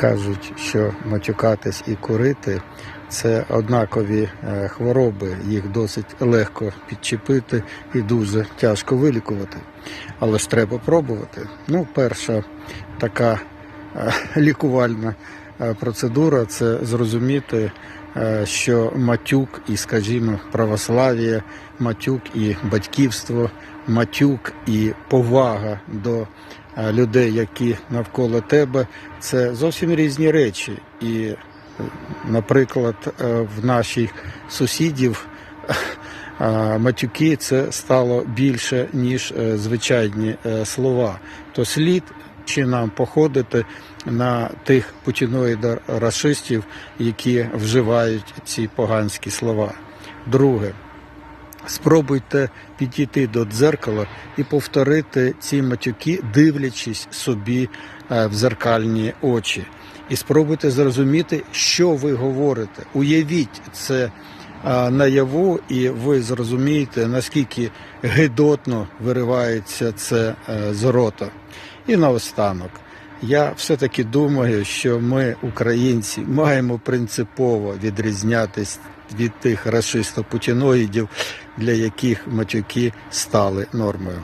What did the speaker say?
кажуть, що матюкатись і курити це однакові е, хвороби, їх досить легко підчепити і дуже тяжко вилікувати. Але ж треба пробувати. Ну, перша така е, лікувальна е, процедура це зрозуміти, що матюк і, скажімо, православ'я, матюк і батьківство, матюк і повага до е, людей, які навколо тебе, це зовсім різні речі. І, е, наприклад, е, в наших сусідів е, матюки це стало більше, ніж е, звичайні е, слова. То слід чи нам походити на тих путіноїдо-расистів, які вживають ці поганські слова. Друге, спробуйте підійти до дзеркала і повторити ці матюки, дивлячись собі е, в зеркальні очі. І спробуйте зрозуміти, що ви говорите. Уявіть це наяву, і ви зрозумієте, наскільки гидотно виривається це е, з рота. І наостанок. Я все-таки думаю, що ми, українці, маємо принципово відрізнятись від тих расисто-путіноїдів, для яких матюки стали нормою.